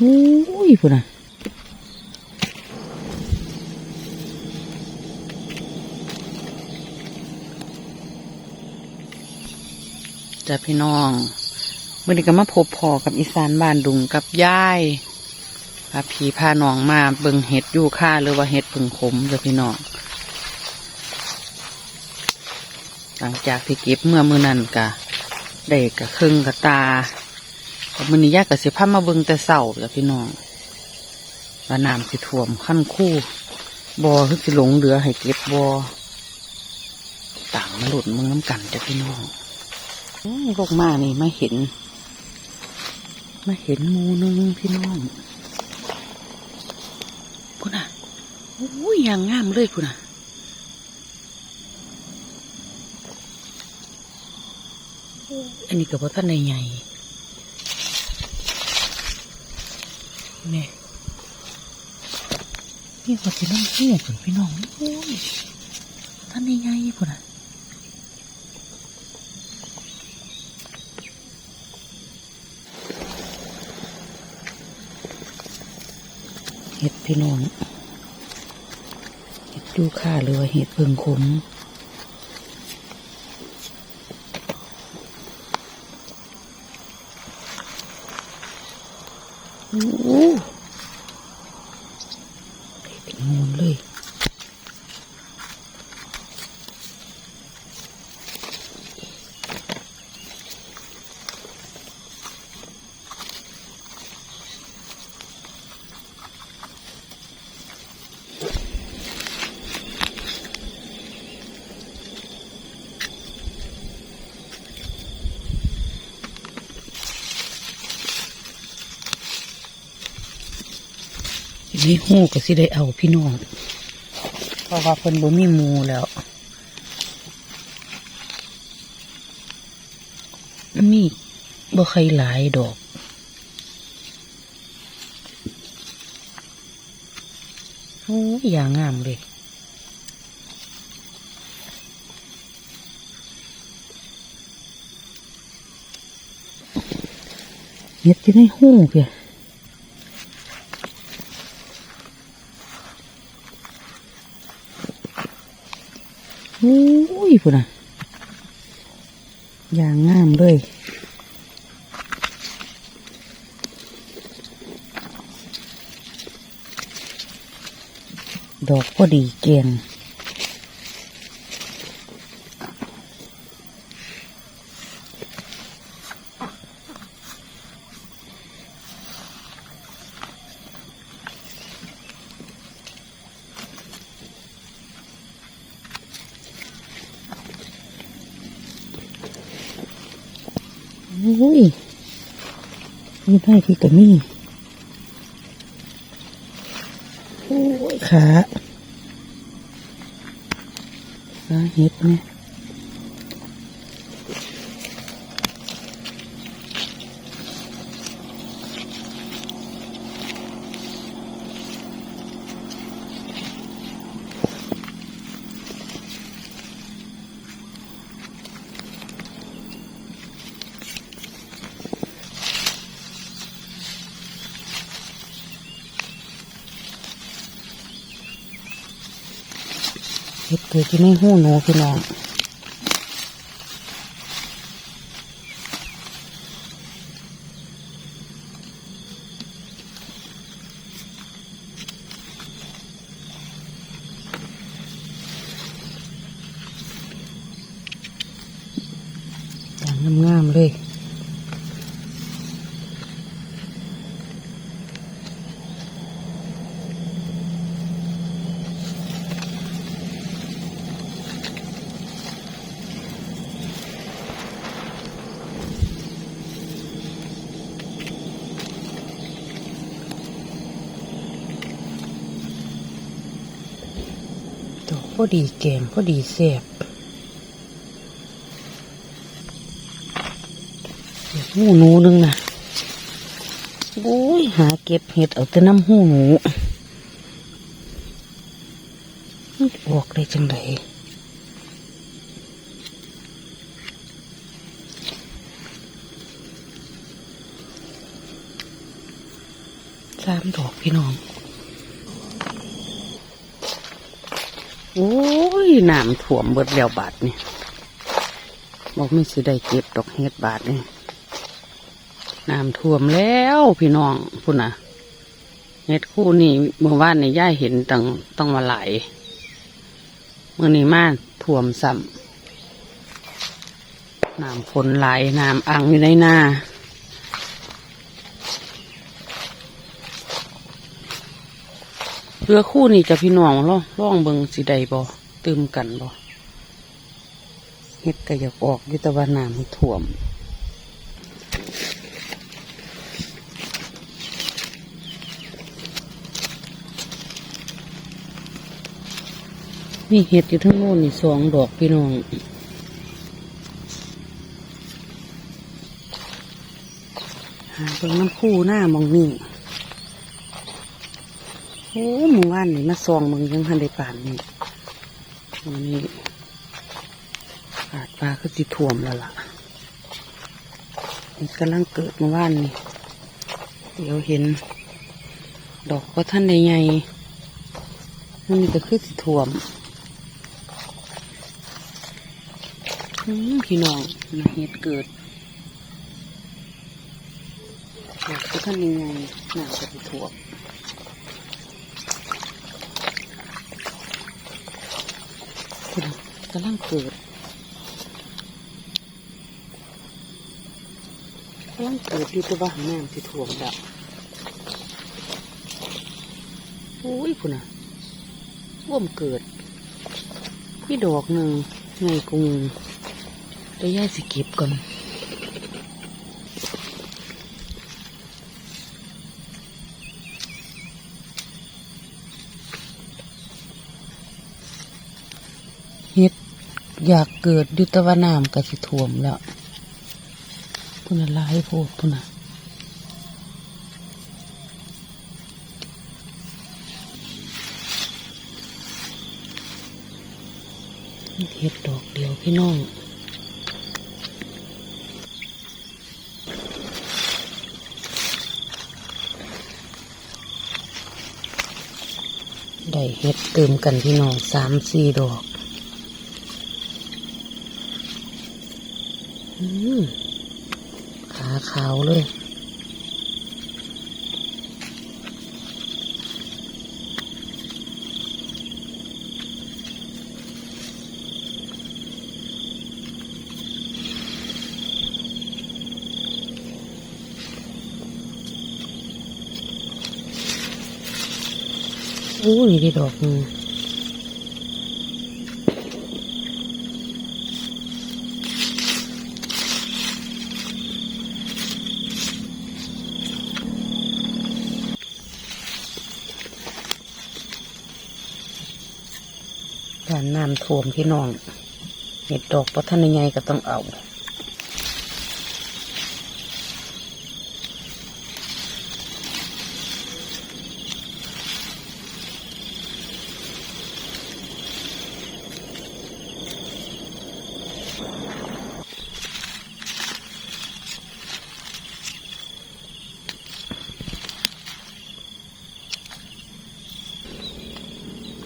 อุ้ยพุ่นน่ะจ้ะพี่น้องวันนี้ก็มาพบพอกับอีสานบ้านดุงกับย่ายพาผีพาน้องมาเบิ่งเห็ดอยู่ค่าหรือว่าเห็ดผึ่งขมจ้ะพี่น้องหลังจากที่เก็บเมื่อมือนั้นกะได้กะครึ่งกะตา กับมือนี้ยากกะสิพามาเบิ่งแต่เสาจ้ะพี่น้องว่าน้ำสิท่วมขั้นคู่บอคือสิหลงเหลือให้เก็บบอต่างมาหลุดมึงน้ำกันจ้ะพี่น้องอื้อลงมานี่มาเห็น มาเห็นมูนึงพี่น้องพุ่นอะอุ้ยอย่างงามเลยพุ่นอะอันนี้ก็บ่ท่านในใหญ่ นี่นี่ก็สิน้ำหูผนพี่น้องโอ้ยท่านในใหญ่พุ่นอะเห็ดพี่น้องเห็ดดูค่าหรือว่าเห็ดเพิงขม โอ้โหเป็นมูลเลย ในหูก็สิได้เอาพี่น้องเพราะว่าเพิ่นบ่มีมูแล้วมีบ่ใครหลายดอกโอ้ยอย่างงามเลยเห็ดที่ในหูเพีย อุ้ยพุ่นอะอย่างงามเลยดอกพอดีเกณฑ์ อ้ยนี่ได้ที่กะมี่โอ้ยขาขาเห็ดเนี่ย เห็ดเกิดที่ในหูหนูพี่น้องอย่างงามๆเลย ด อกพอดีแกงพอดีแซ่บเห็ดหูหนูนึงนะโอ้ยหาเก็บเห็ดเอาแต่น้ำหูหนูบอกได้จังไดสามดอกพี่น้อง โอ้ยน้ำถ่วมเบิดแล้วบาทนี่บอกไม่สิได้เก็บดอกเฮ็ดบาทนี่น้ำท่วมแล้วพี่น้องพุ่นนะเฮ็ดคู่นี่เมื่อวานนี่ย่าเห็นต้องต้องมาไหลเมื่อนี้มาท่วมซ้ำน้ำฝนไหลน้ำอ่างอยู่ในหน้า เรือคู่นี่จะพี่น้องล่องล่องเบิงสีใดบ่ตืมกันบ่เฮ็ดก็อยากออกยู่แตะวันน้ำท่วมนี่เห็ดอยู่ทั้งโน้นนี่สองดอกพี่น้องหาเบิ่งน้ำคู่หน้ามองนี่ โอ้มู่บ้านนี่มาซองมึงยังทันได้ป่านนี่วันนี้ขาดปลาก็สิท่วมแล้วล่ะนี่กำลังเกิดมู่บ้านนี่ เดี๋ยวเห็น ดอกว่าท่านใดใหญ่มันนี่ก็คือสิท่วมอื้อพี่น้องนะเหตุเกิดดอกว่าท่านใดใหญ่น่าจะสิท่วม คุณ กำลังเกิดกำลังเกิดอยู่ตัวบ้านน้ำที่ถ่วงดับโอ้ยพุ่น่ะว่วมเกิดพี่ดอกหนึ่งไงกุงได้ย่ายสิเก็บก่อน อยากเกิดยู่แตวนน้ำก็สิถ่วมแล้วพุ่นลายโพดพุ่นนะเฮ็ดดอกเดียวพี่น้องได้เฮ็ดเติมกันพี่น้องสามสี่ดอก อืม ขาขาวเลยอู้นี่ได้ดอกหนึานน้ำท่วมพี่น้องเห็ดดอกปะท่านยังไงก็ต้องเอา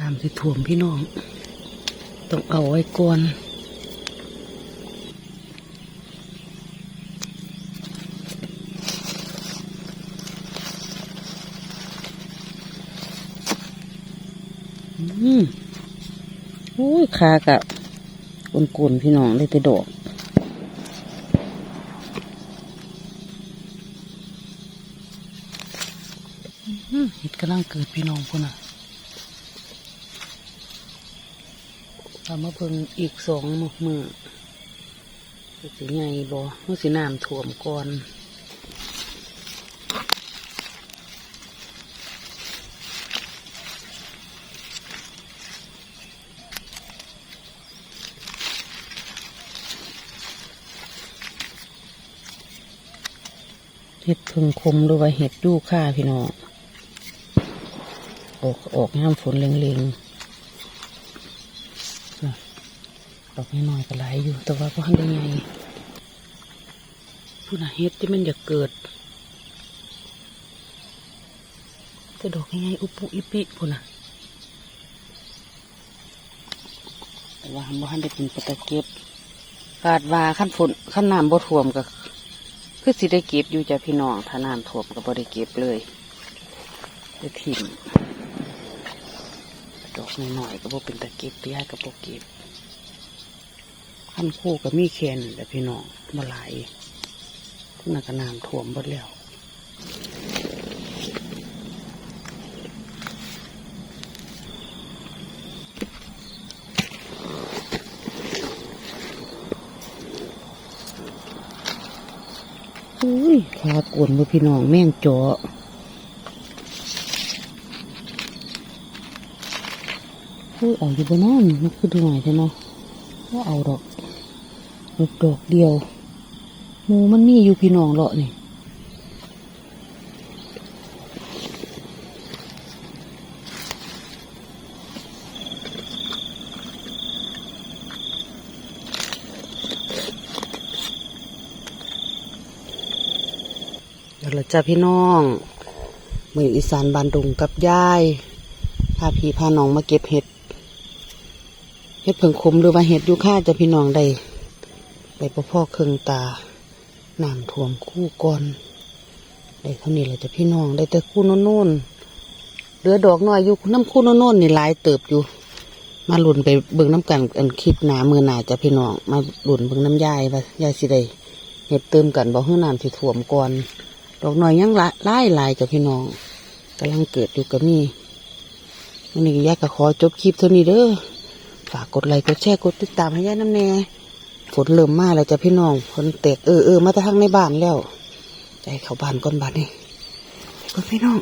น้ำที่ท่วมพี่น้อง ต้องเอาไว้ก่อนอืมอุ้ยคากะกลนๆพี่น้องได้แต่ดอกอืมเห็ดกำลังเกิดพี่น้องพุ่นน่ะ เอามาเพิ่งอีกสองมือมือสิไงบ่เมื่อสิน้ำท่วมก่อนเห็ดพึ่งคมหรือว่าเห็ดยูค่าพี่น้องออกออกน้ำฝนเล็งๆ ดอกน้อยๆก็หลายอยู่ แต่ว่าก็หันได้ไงผู้น่ะเฮ็ดที่มันอยากเกิดแต่ดอกยังไงอุปุอิปิพุ่นน่ะแต่ว่าหันบ่ทันได้เป็นปะตะเก็บคาดว่าขั้นฝนขั้นน้ำบ่ท่วมก็คือสิได้เก็บอยู่จ้ะพี่น้องถ้าน้ำท่วมก็บ่ได้เก็บเลยได้ถิ่มดอกน้อยๆก็บ่เป็นตะเก็บยายก็บ่เก็บ ขั้นคู่ก็มีแค่นนแหละพี่น้องบ่หลายนักน้ำท่วมหมดแล้วอุ้ยขากวนบ่พี่น้องแม่งเจาะอุ้ยเอาอยู่บนน้อนมันคือดูหน่อยใช่เนาะว่าเอาดอก ดอกดอกเดียวหมูมันมีอยู่พี่น้องเลาะนี่เดี๋ยวเราจะพี่น้องมืออีสานบานดุงกับยายพาพี่พาน้องมาเก็บเห็ด เห็ดเผิงคมหรือว่าเห็ดยูค่าจะพี่น้องได้ ได้ประพ่อเครื่องตาน้ำท่วมคู่ก่อนได้เท่านี้แหละจะพี่น้องได้แต่คู่โน่นๆเหลือดอกน้อยอยู่น้ำคู่โน่นๆนี่หลายเติบอยู่ มาหลุนไปเบิ่งน้ำกันอันคลิปหนามือหนาจะพี่น้องมาหลุนเบิ่งน้ำยายว่ายายสิได้เห็ดเติมกันบอกให้น้ำสิท่วมก่อนดอกน้อยยังลายลายหลายจ้ะพี่น้องกำลังเกิดอยู่กับนี่มันนี่ยายก็ขอจบคลิปเท่านี้เด้อฝากกดไลค์กดแชร์กดติดตามให้ย่าน้ำแน่ ฝนเริ่มมาแล้วจ้ะพี่น้องฝนเตกเออเออมาแต่ทางในบ้านแล้ว ใจเขาบ้านก่อนบ้านนี่ไปก่อนพี่น้อง